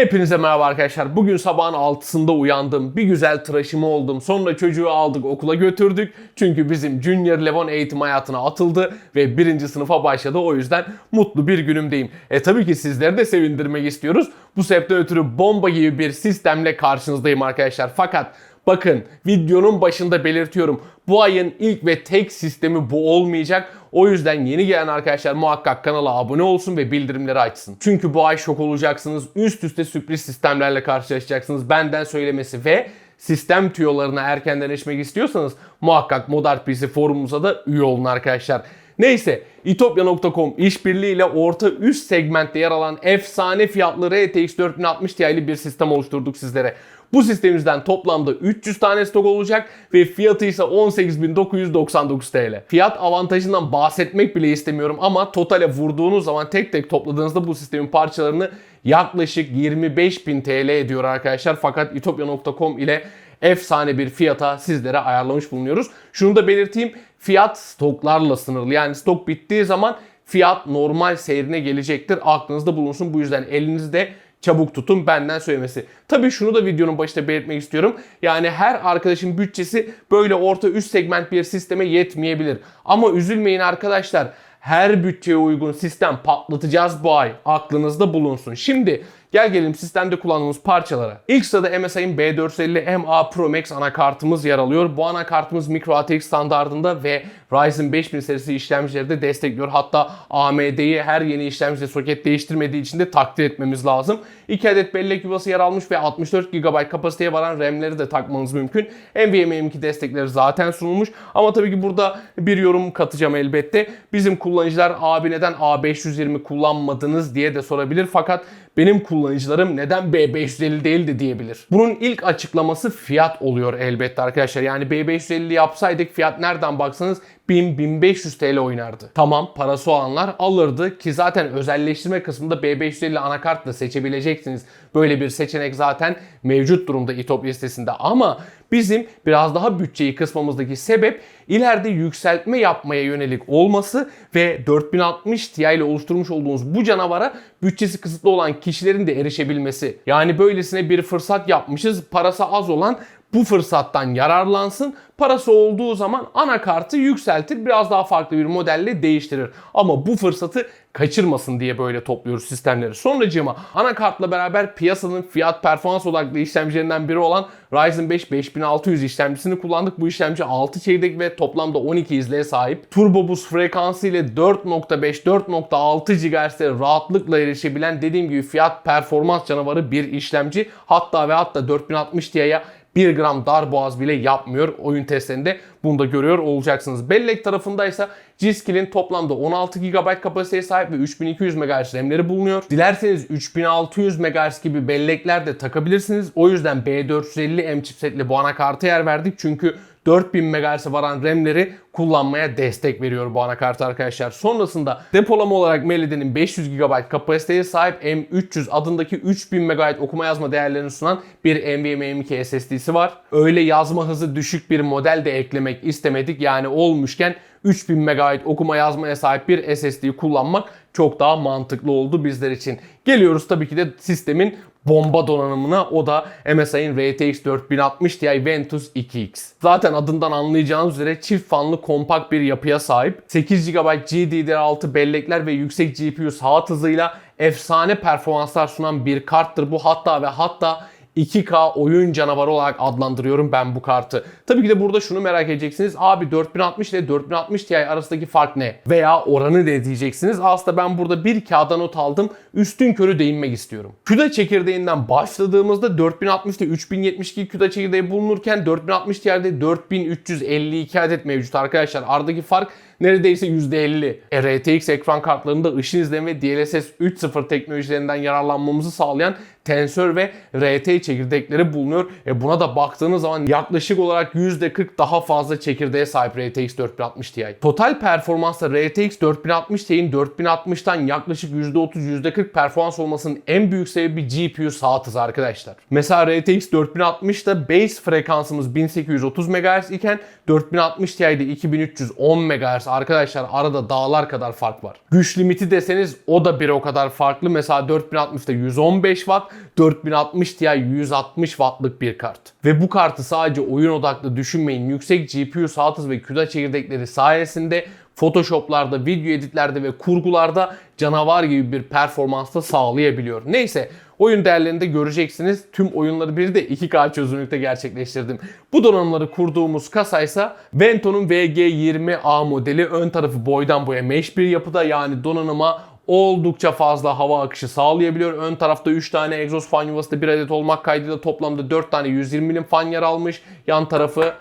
Hepinize merhaba arkadaşlar. Bugün sabahın 6'sında uyandım. Bir güzel tıraşımı oldum. Sonra çocuğu aldık okula götürdük. Çünkü bizim Junior Levon eğitim hayatına atıldı ve birinci sınıfa başladı. O yüzden mutlu bir günümdeyim. E tabii ki sizleri de sevindirmek istiyoruz. Bu sebepten ötürü bomba gibi bir sistemle karşınızdayım arkadaşlar. Fakat Bakın videonun başında belirtiyorum. Bu ayın ilk ve tek sistemi bu olmayacak. O yüzden yeni gelen arkadaşlar muhakkak kanala abone olsun ve bildirimleri açsın. Çünkü bu ay şok olacaksınız. Üst üste sürpriz sistemlerle karşılaşacaksınız. Benden söylemesi ve sistem tüyolarına erkenden erişmek istiyorsanız muhakkak Modern PC forumumuza da üye olun arkadaşlar. Neyse itopya.com işbirliğiyle orta üst segmentte yer alan efsane fiyatlı RTX 4060 Ti'li bir sistem oluşturduk sizlere. Bu sistemimizden toplamda 300 tane stok olacak ve fiyatı ise 18.999 TL. Fiyat avantajından bahsetmek bile istemiyorum ama totale vurduğunuz zaman tek tek topladığınızda bu sistemin parçalarını yaklaşık 25.000 TL ediyor arkadaşlar. Fakat itopya.com ile efsane bir fiyata sizlere ayarlamış bulunuyoruz. Şunu da belirteyim. Fiyat stoklarla sınırlı. Yani stok bittiği zaman fiyat normal seyrine gelecektir. Aklınızda bulunsun. Bu yüzden elinizde çabuk tutun benden söylemesi. Tabii şunu da videonun başında belirtmek istiyorum. Yani her arkadaşın bütçesi böyle orta üst segment bir sisteme yetmeyebilir. Ama üzülmeyin arkadaşlar. Her bütçeye uygun sistem patlatacağız bu ay. Aklınızda bulunsun. Şimdi Gel gelelim sistemde kullandığımız parçalara. İlk sırada MSI'ın B450 MA Pro Max anakartımız yer alıyor. Bu anakartımız Micro ATX standartında ve Ryzen 5000 serisi işlemcileri de destekliyor. Hatta AMD'yi her yeni işlemcide soket değiştirmediği için de takdir etmemiz lazım. 2 adet bellek yuvası yer almış ve 64 GB kapasiteye varan RAM'leri de takmanız mümkün. NVMe M2 destekleri zaten sunulmuş. Ama tabii ki burada bir yorum katacağım elbette. Bizim kullanıcılar abi neden A520 kullanmadınız diye de sorabilir. Fakat benim kullanıcılarım neden B550 değildi diyebilir. Bunun ilk açıklaması fiyat oluyor elbette arkadaşlar. Yani B550 yapsaydık fiyat nereden baksanız 1000-1500 TL oynardı. Tamam parası olanlar alırdı ki zaten özelleştirme kısmında B550 anakart da seçebileceksiniz. Böyle bir seçenek zaten mevcut durumda İTOP listesinde ama bizim biraz daha bütçeyi kısmamızdaki sebep ileride yükseltme yapmaya yönelik olması ve 4060 Ti ile oluşturmuş olduğumuz bu canavara bütçesi kısıtlı olan kişilerin de erişebilmesi. Yani böylesine bir fırsat yapmışız. Parası az olan bu fırsattan yararlansın. Parası olduğu zaman anakartı yükseltir. Biraz daha farklı bir modelle değiştirir. Ama bu fırsatı kaçırmasın diye böyle topluyoruz sistemleri. Sonracığıma anakartla beraber piyasanın fiyat performans odaklı işlemcilerinden biri olan Ryzen 5 5600 işlemcisini kullandık. Bu işlemci 6 çekirdek ve toplamda 12 izleye sahip. Turbo boost frekansı ile 4.5-4.6 GHz'e rahatlıkla erişebilen dediğim gibi fiyat performans canavarı bir işlemci. Hatta ve hatta 4060 Ti'ye 1 gram dar boğaz bile yapmıyor. Oyun testlerinde bunu da görüyor olacaksınız. Bellek tarafındaysa G-Skill'in toplamda 16 GB kapasiteye sahip ve 3200 MHz RAM'leri bulunuyor. Dilerseniz 3600 MHz gibi bellekler de takabilirsiniz. O yüzden B450M chipsetli bu anakarta yer verdik. Çünkü 4000 MHz'e varan RAM'leri kullanmaya destek veriyor bu anakart arkadaşlar. Sonrasında depolama olarak Melide'nin 500 GB kapasiteye sahip M300 adındaki 3000 MB okuma yazma değerlerini sunan bir NVMe M2 SSD'si var. Öyle yazma hızı düşük bir model de eklemek istemedik. Yani olmuşken 3000 MB okuma yazmaya sahip bir SSD kullanmak çok daha mantıklı oldu bizler için. Geliyoruz tabii ki de sistemin bomba donanımına o da MSI'ın RTX 4060 Ti Ventus 2X. Zaten adından anlayacağınız üzere çift fanlı kompakt bir yapıya sahip. 8 GB GDDR6 bellekler ve yüksek GPU saat hızıyla efsane performanslar sunan bir karttır bu. Hatta ve hatta 2K oyun canavarı olarak adlandırıyorum ben bu kartı. Tabii ki de burada şunu merak edeceksiniz. Abi 4060 ile 4060 Ti arasındaki fark ne? Veya oranı ne diyeceksiniz. Aslında ben burada bir kağıda not aldım. Üstün körü değinmek istiyorum. CUDA çekirdeğinden başladığımızda 4060'da 3072 CUDA çekirdeği bulunurken 4060 Ti'de 4352 adet mevcut arkadaşlar. Aradaki fark neredeyse %50. E, RTX ekran kartlarında ışın izleme ve DLSS 3.0 teknolojilerinden yararlanmamızı sağlayan Tensör ve RT çekirdekleri bulunuyor. E buna da baktığınız zaman yaklaşık olarak %40 daha fazla çekirdeğe sahip RTX 4060 Ti. Total performansta RTX 4060 Ti'nin 4060'tan yaklaşık %30 %40 performans olmasının en büyük sebebi GPU saat hızı arkadaşlar. Mesela RTX 4060'da base frekansımız 1830 MHz iken 4060 Ti'de 2310 MHz arkadaşlar arada dağlar kadar fark var. Güç limiti deseniz o da bir o kadar farklı. Mesela 4060'da 115 watt, 4060 Ti 160 wattlık bir kart. Ve bu kartı sadece oyun odaklı düşünmeyin. Yüksek GPU saat hızı ve CUDA çekirdekleri sayesinde Photoshop'larda, video editlerde ve kurgularda canavar gibi bir performansta sağlayabiliyor. Neyse oyun değerlerinde göreceksiniz. Tüm oyunları bir de 2K çözünürlükte gerçekleştirdim. Bu donanımları kurduğumuz kasa ise Vento'nun VG20A modeli ön tarafı boydan boya mesh bir yapıda yani donanıma oldukça fazla hava akışı sağlayabiliyor. Ön tarafta 3 tane egzoz fan yuvası da bir adet olmak kaydıyla toplamda 4 tane 120 milim fan yer almış. Yan tarafı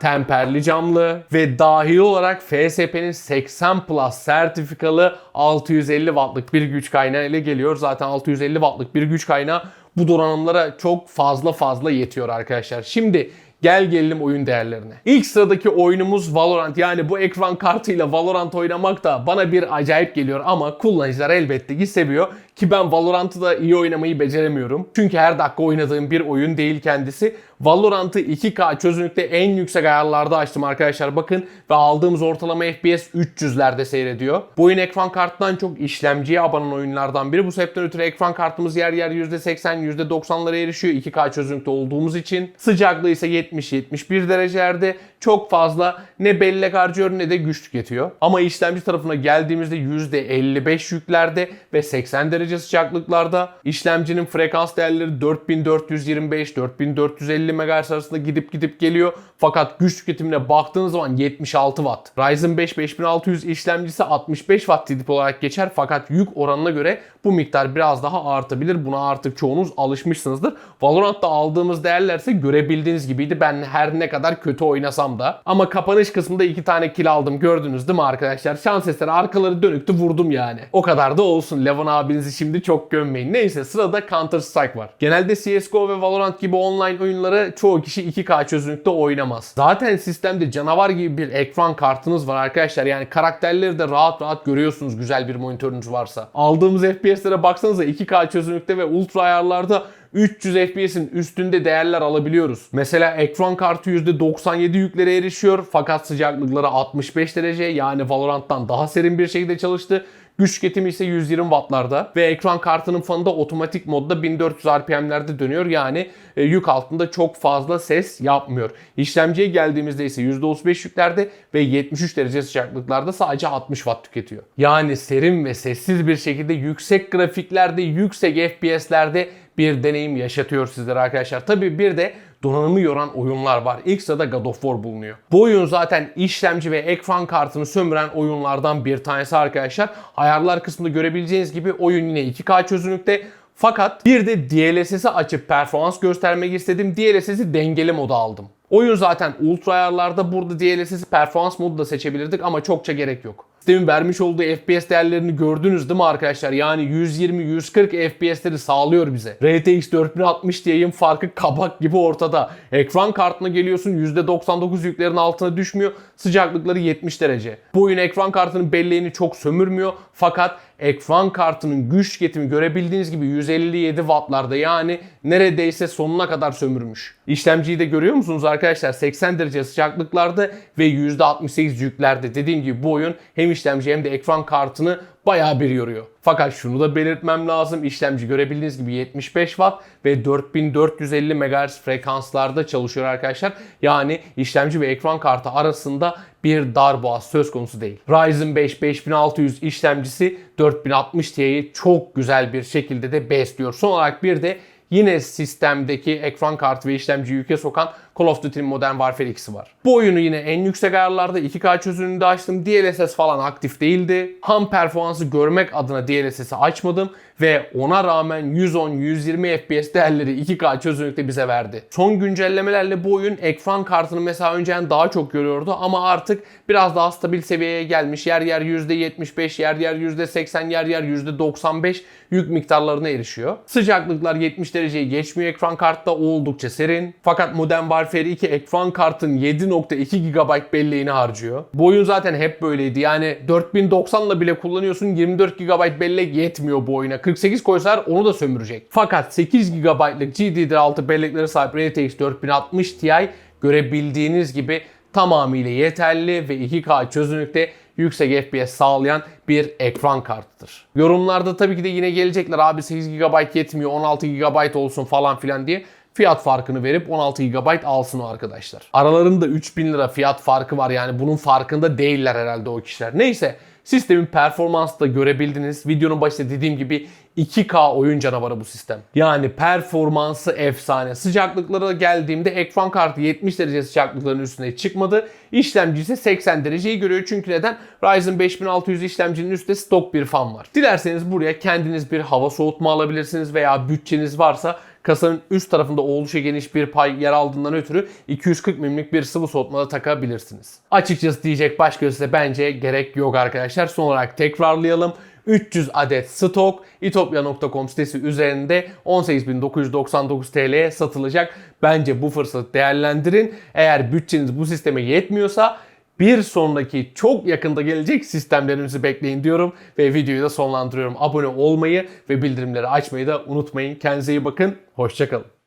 temperli camlı ve dahil olarak FSP'nin 80 Plus sertifikalı 650 wattlık bir güç kaynağı ile geliyor. Zaten 650 wattlık bir güç kaynağı bu donanımlara çok fazla fazla yetiyor arkadaşlar. Şimdi Gel gelelim oyun değerlerine. İlk sıradaki oyunumuz Valorant. Yani bu ekran kartıyla Valorant oynamak da bana bir acayip geliyor ama kullanıcılar elbette ki seviyor. Ki ben Valorant'ı da iyi oynamayı beceremiyorum. Çünkü her dakika oynadığım bir oyun değil kendisi. Valorant'ı 2K çözünürlükte en yüksek ayarlarda açtım arkadaşlar bakın. Ve aldığımız ortalama FPS 300'lerde seyrediyor. Bu oyun ekran kartından çok işlemciye abanan oyunlardan biri. Bu sebepten ötürü ekran kartımız yer yer %80, %90'lara erişiyor 2K çözünürlükte olduğumuz için. Sıcaklığı ise 70-71 derecelerde. Çok fazla ne bellek harcıyor ne de güç tüketiyor. Ama işlemci tarafına geldiğimizde %55 yüklerde ve 80 derece sıcaklıklarda. İşlemcinin frekans değerleri 4425-4450 MHz arasında gidip gidip geliyor. Fakat güç tüketimine baktığınız zaman 76 Watt. Ryzen 5 5600 işlemcisi 65 Watt tip olarak geçer fakat yük oranına göre bu miktar biraz daha artabilir. Buna artık çoğunuz alışmışsınızdır. Valorant'ta aldığımız değerler ise görebildiğiniz gibiydi. Ben her ne kadar kötü oynasam da. Ama kapanış kısmında iki tane kill aldım. Gördünüz değil mi arkadaşlar? Şans eseri arkaları dönüktü vurdum yani. O kadar da olsun. Levon abinizi şimdi çok gömmeyin. Neyse sırada Counter Strike var. Genelde CSGO ve Valorant gibi online oyunları çoğu kişi 2K çözünürlükte oynamaz. Zaten sistemde canavar gibi bir ekran kartınız var arkadaşlar. Yani karakterleri de rahat rahat görüyorsunuz güzel bir monitörünüz varsa. Aldığımız FPS'lere baksanıza 2K çözünürlükte ve ultra ayarlarda 300 FPS'in üstünde değerler alabiliyoruz. Mesela ekran kartı %97 yüklere erişiyor fakat sıcaklıkları 65 derece yani Valorant'tan daha serin bir şekilde çalıştı. Güç tüketimi ise 120 wattlarda ve ekran kartının fanı da otomatik modda 1400 RPM'lerde dönüyor. Yani e, yük altında çok fazla ses yapmıyor. İşlemciye geldiğimizde ise %35 yüklerde ve 73 derece sıcaklıklarda sadece 60 watt tüketiyor. Yani serin ve sessiz bir şekilde yüksek grafiklerde, yüksek FPS'lerde bir deneyim yaşatıyor sizlere arkadaşlar. Tabii bir de donanımı yoran oyunlar var. İlk sırada God of War bulunuyor. Bu oyun zaten işlemci ve ekran kartını sömüren oyunlardan bir tanesi arkadaşlar. Ayarlar kısmında görebileceğiniz gibi oyun yine 2K çözünürlükte fakat bir de DLSS'i açıp performans göstermek istedim. DLSS'i dengeli moda aldım. Oyun zaten ultra ayarlarda burada DLSS'i performans modu da seçebilirdik ama çokça gerek yok. Sistemin vermiş olduğu FPS değerlerini gördünüz değil mi arkadaşlar? Yani 120-140 FPS'leri sağlıyor bize. RTX 4060 Ti'nin farkı kabak gibi ortada. Ekran kartına geliyorsun %99 yüklerin altına düşmüyor. Sıcaklıkları 70 derece. Bu oyun ekran kartının belleğini çok sömürmüyor. Fakat ekran kartının güç tüketimi görebildiğiniz gibi 157 wattlarda yani neredeyse sonuna kadar sömürmüş. İşlemciyi de görüyor musunuz arkadaşlar? 80 derece sıcaklıklarda ve %68 yüklerde. Dediğim gibi bu oyun hem işlemci hem de ekran kartını bayağı bir yoruyor. Fakat şunu da belirtmem lazım. İşlemci görebildiğiniz gibi 75 Watt ve 4450 MHz frekanslarda çalışıyor arkadaşlar. Yani işlemci ve ekran kartı arasında bir darboğaz söz konusu değil. Ryzen 5 5600 işlemcisi 4060 Ti'yi çok güzel bir şekilde de besliyor. Son olarak bir de yine sistemdeki ekran kartı ve işlemciyi yüke sokan Call of Duty Modern Warfare 2'si var. Bu oyunu yine en yüksek ayarlarda 2K çözünürlüğünde açtım. DLSS falan aktif değildi. Ham performansı görmek adına DLSS'i açmadım ve ona rağmen 110-120 FPS değerleri 2K çözünürlükte bize verdi. Son güncellemelerle bu oyun ekran kartını mesela önceden daha çok görüyordu ama artık biraz daha stabil seviyeye gelmiş. Yer yer %75, yer yer %80, yer yer %95 yük miktarlarına erişiyor. Sıcaklıklar 70 dereceyi geçmiyor ekran kartta oldukça serin. Fakat Modern Warfare 2 ekran kartın 7.2 GB belleğini harcıyor. Bu oyun zaten hep böyleydi. Yani 4090'la bile kullanıyorsun 24 GB bellek yetmiyor bu oyuna. 48 koysalar onu da sömürecek. Fakat 8 GB'lık GDDR6 belleklere sahip RTX 4060 Ti görebildiğiniz gibi tamamıyla yeterli ve 2K çözünürlükte yüksek FPS sağlayan bir ekran kartıdır. Yorumlarda tabii ki de yine gelecekler abi 8 GB yetmiyor 16 GB olsun falan filan diye fiyat farkını verip 16 GB alsın o arkadaşlar. Aralarında 3000 lira fiyat farkı var yani bunun farkında değiller herhalde o kişiler. Neyse sistemin performansı da görebildiniz. Videonun başında dediğim gibi 2K oyun canavarı bu sistem. Yani performansı efsane. Sıcaklıklara geldiğimde ekran kartı 70 derece sıcaklıkların üstüne çıkmadı. İşlemci ise 80 dereceyi görüyor. Çünkü neden? Ryzen 5600 işlemcinin üstünde stok bir fan var. Dilerseniz buraya kendiniz bir hava soğutma alabilirsiniz veya bütçeniz varsa kasanın üst tarafında oldukça geniş bir pay yer aldığından ötürü 240 mm'lik bir sıvı soğutma da takabilirsiniz. Açıkçası diyecek başka size bence gerek yok arkadaşlar. Son olarak tekrarlayalım. 300 adet stok itopya.com sitesi üzerinde 18.999 TL'ye satılacak. Bence bu fırsatı değerlendirin. Eğer bütçeniz bu sisteme yetmiyorsa bir sonraki çok yakında gelecek sistemlerimizi bekleyin diyorum ve videoyu da sonlandırıyorum. Abone olmayı ve bildirimleri açmayı da unutmayın. Kendinize iyi bakın. Hoşçakalın.